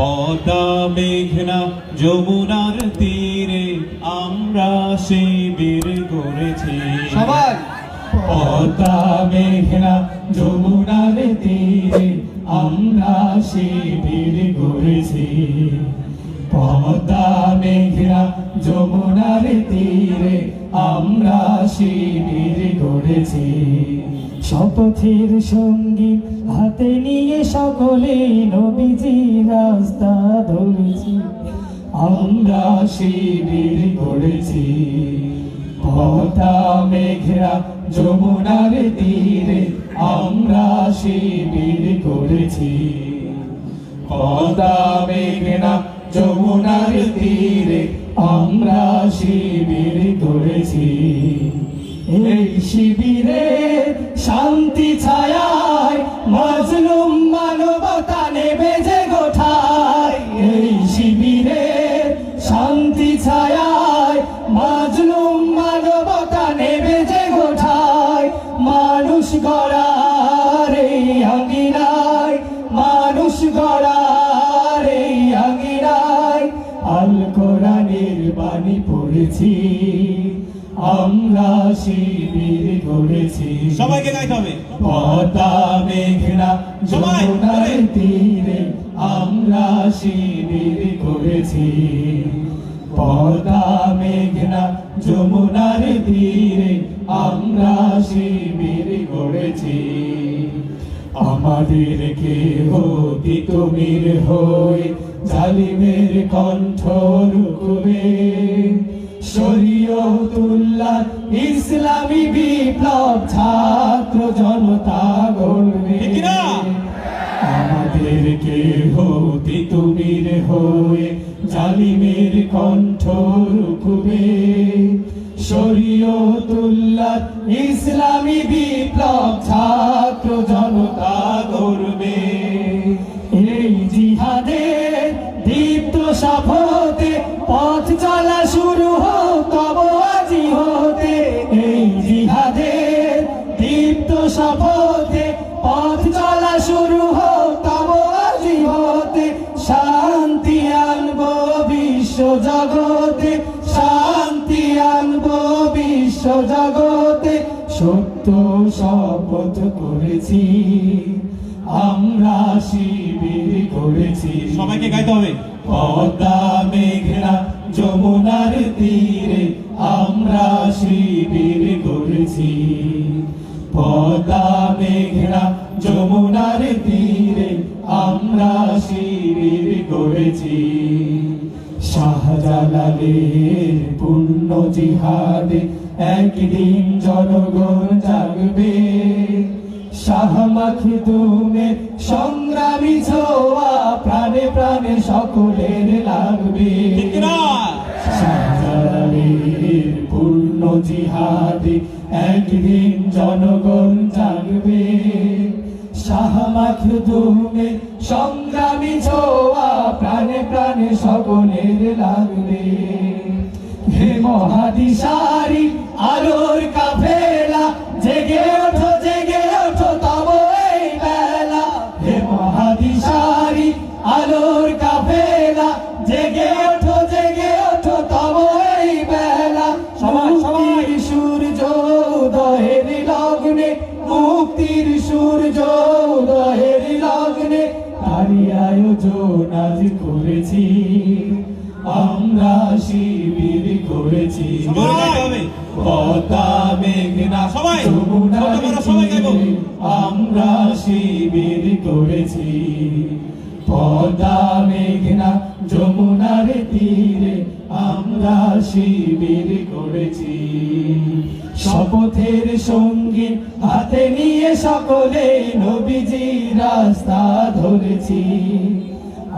পদ্মা মেঘনা যমুনার তীরে আমরা শিবির গড়েছি সবাই। পদ্মা মেঘনা যমুনার তীরে আমরা শিবির গড়েছি পদ্মা মেঘনা যমুনার তীরে আমরা শিবির গড়েছি শপথের সঙ্গী হাতে নিয়ে সকলে নবীজি রাস্তা ধরেছি। আমরা শিবির গড়েছি পদ্মা মেঘরা যমুনার তীরে আমরা শিবির করেছি পদ্মা মেঘনা যমুনার তীরে আমরা শিবির করেছি এই শিবিরে ছায়ায় মাজলুম মানবতা নেবে যে গোঠায়। মানুষ গড়ার এই আঙ্গিনায় মানুষ গড়ার এই আঙ্গিনায়। আল কোরআনের বাণী পড়েছি আমরা শিবির করেছি সবাইকে গাইতে হবে। পদ্মা মেঘনা সবাই, যমুনার। তীরে আমরা শিবির করেছি পদ্মা মেঘনা যমুনার তীরে আমরা শিবির করেছি আমাদেরকে হতি তুমির হয়ে জালিমের কণ্ঠ রুকবে শরীয়তুল্লাহ ইসলামী বিপ্লব ছাত্র জনতা কিনা? আমাদেরকে হতি তুমির হয়ে জালিমের কণ্ঠ রুখবে। শরীয়তুল্লাহ ইসলামী বিপ্লব ছাত্র জনতা গড়বে। এই জিহাদের দীপ্ত সাফতে পথ চলা শুরু হোক তব আজি হতে। এই জিহাদের দীপ্ত সাফতে পথ চলা শুরু হোক জগতে সত্য শপথ করেছি। আমরা শিবির করেছি। সবাইকে গাইতে হবে। পদ্মা, মেঘনা, যমুনার তীরে আমরা শিবির করেছি। পদ্মা, মেঘনা, যমুনার তীরে আমরা শিবির করেছি। শাহজালালের পুণ্য জিহাদে একদিন জনগণ জাগবে। শাহ তুমি সংগ্রামী ছোয়া প্রাণে প্রাণে সকলের লাগবে। পূর্ণ জিহাদে একদিন জনগণ জাগবে। শাহ মাখদুমে সংগ্রামী ছোয়া প্রাণে প্রাণে সকলের লাগবে। হে মহাদিশারি আলোর কাফেলা জেগে ওঠো জেগে ওঠো তব এই বেলা। হে মহাদিশারি আলোর কাফেলা জেগে ওঠো জেগে ওঠো তব এই বেলা। সবাই সবাই। সূর্য উদয়ের লগ্নে মুক্তির সূর্য উদয়ের লগ্নে তারি আয়োজন আজ করেছি আমরা শিবির করেছি। পদ্মা মেঘনা সবাই, আমরা শিবির করেছি। পদ্মা মেঘনা যমুনার তীরে আমরা শিবির করেছি। শপথের সঙ্গী হাতে নিয়ে সকলে নবীজি রাস্তা ধরেছি।